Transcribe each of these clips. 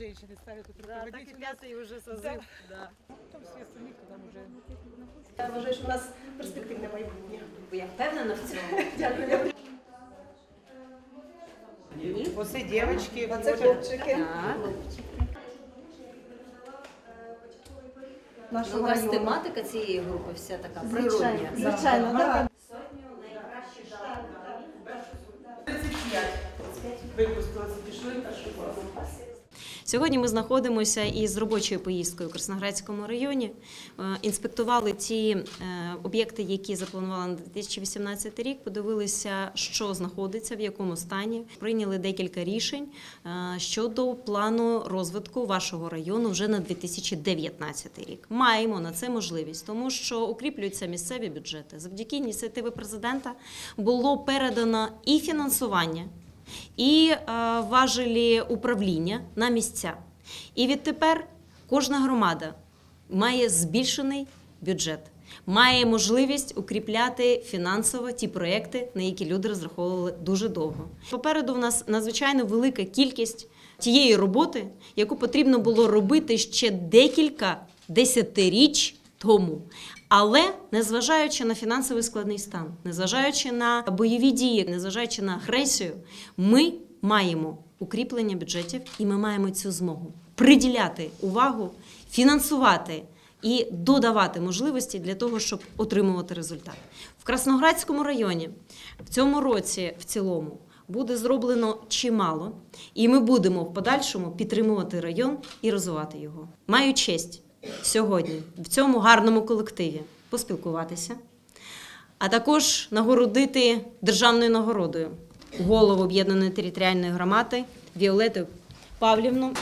женщины ставят тут Да, так и руководителя. пятый уже созыв. Да. Да. Потом все остальные, кто там уже Я вважаю, що у нас перспективне майбутнє. Я впевнена в цьому. Дякую. Оце дівчатки, Оце хлопчики Так. Ну, у нашого вас району. тематика цієї групи вся така Звичайно, природня. звичайно, так. 35 випустилися, пішли першу класу. Сьогодні ми знаходимося із робочою поїздкою у Красноградському районі. Е, Інспектували ті е, об'єкти, які запланували на 2018 рік. Подивилися, що знаходиться, в якому стані. Прийняли декілька рішень е, щодо плану розвитку вашого району вже на 2019 рік. Маємо на це можливість, тому що укріплюються місцеві бюджети. Завдяки ініціативи президента було передано і фінансування і е, важелі управління на місця. І відтепер кожна громада має збільшений бюджет, має можливість укріпляти фінансово ті проекти, на які люди розраховували дуже довго. Попереду в нас надзвичайно велика кількість тієї роботи, яку потрібно було робити ще декілька десятиріч тому. Але незважаючи на фінансовий складний стан, незважаючи на бойові дії, незважаючи на агресію, ми маємо укріплення бюджетів і ми маємо цю змогу приділяти увагу, фінансувати і додавати можливості для того, щоб отримувати результат. В Красноградському районі в цьому році в цілому буде зроблено чимало, і ми будемо в подальшому підтримувати район і розвивати його. Маю честь сьогодні в цьому гарному колективі поспілкуватися, а також нагородити державною нагородою голову об'єднаної територіальної громади Віолету Павлівну.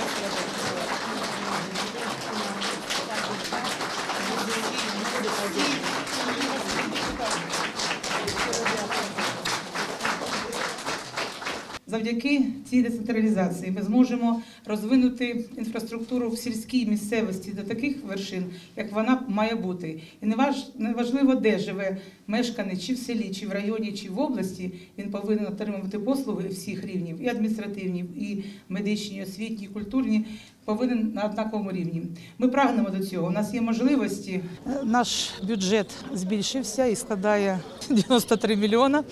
Завдяки цій децентралізації ми зможемо розвинути інфраструктуру в сільській місцевості до таких вершин, як вона має бути. І не важ- де живе мешканець, чи в селі, чи в районі, чи в області, він повинен отримувати послуги всіх рівнів, і адміністративні, і медичні, і освітні, і культурні, повинен на однаковому рівні. Ми прагнемо до цього. У нас є можливості. Наш бюджет збільшився і складає 93 мільйона.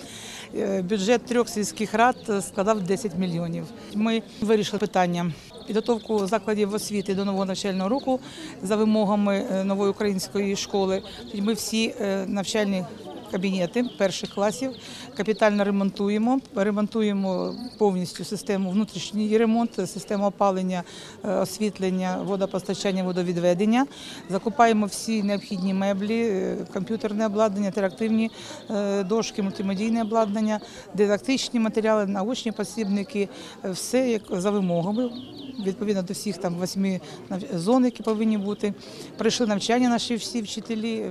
Е, Бюджет трьох сільських рад е, складав 10 мільйонів. Ми вирішили питання підготовку закладів освіти до нового навчального року за вимогами е, нової української школи. Ми всі е, навчальні кабінети перших класів капітально ремонтуємо. Ремонтуємо повністю систему внутрішній ремонт, систему опалення, е, освітлення, водопостачання, водовідведення. Закупаємо всі необхідні меблі, е, комп'ютерне обладнання, інтерактивні е, дошки, мультимедійне обладнання, дидактичні матеріали, научні посібники, все за вимогами. Відповідно до всіх там восьми зон, які повинні бути. Прийшли навчання наші всі вчителі.